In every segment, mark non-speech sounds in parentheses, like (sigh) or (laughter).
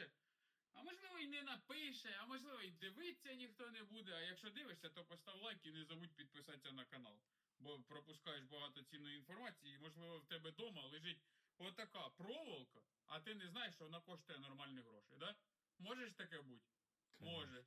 напише, а можливо і не напише, а можливо і дивитися ніхто не буде. А якщо дивишся, то постав лайк і не забудь підписатися на канал. Бо пропускаєш багато цінної інформації, і, можливо, в тебе вдома лежить отака проволока, а ти не знаєш, що вона коштує нормальні гроші, да? Можеш таке бути? Може.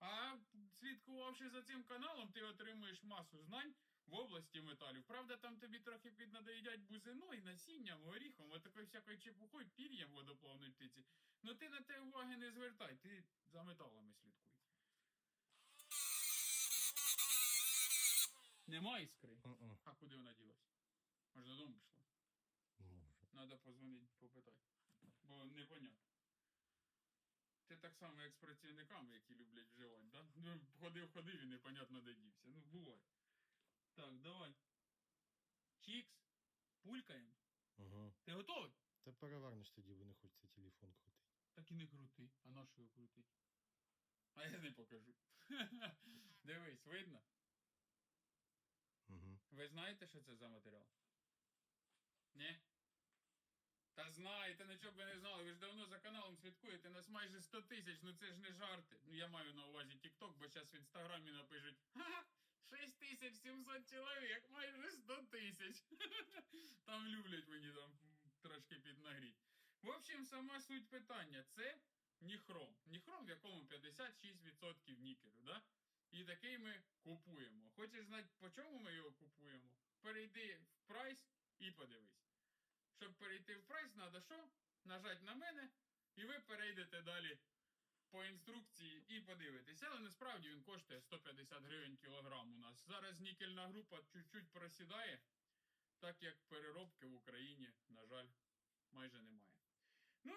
А слідкувавши за цим каналом, ти отримуєш масу знань в області металів. Правда, там тобі трохи піднадоїдять бузиною, насінням, горіхом, отакою всякою чепухою, пір'ям водоплавної птиці. Ну ти на те уваги не звертай, ти за металами слідкуй. Нема іскри. Мгм. А куди вона ділась? Може додому пішла? Може. Надо позвонити, попитати. Бо непонятно. Ти так само, як з працівниками, які люблять вживати, да? Ну, ходив, ходив і непонятно де дівся. Ну, буває. Так, давай. Чікс. Пулькаємо. Угу. Ти готовий? Та перевернеш тоді, бо не хочеться телефон крутити. Так і не крути. А на що його крутить? А я не покажу. (laughs) Дивись, видно? Угу. Ви знаєте, що це за матеріал? Ні? Та знаєте, нічого б ви не знали. Ви ж давно за каналом слідкуєте, нас майже 100 тисяч, ну це ж не жарти. Ну я маю на увазі TikTok, бо зараз в інстаграмі напишуть ха 6700 чоловік, майже 100 тисяч. (laughs) Там люблять мені там трошки піднагріть. В общем, сама суть питання це ніхром. Ніхром, в якому 56% нікелю, да? І такий ми купуємо. Хочеш знати, по чому ми його купуємо? Перейди в прайс і подивись. Щоб перейти в прайс, треба що? Нажати на мене, і ви перейдете далі по інструкції і подивитесь. Але насправді він коштує 150 гривень кілограм у нас. Зараз нікельна група чуть-чуть просідає, так як переробки в Україні, на жаль, майже немає.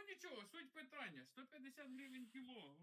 Нічого, суть питання: 150 гривень кіло.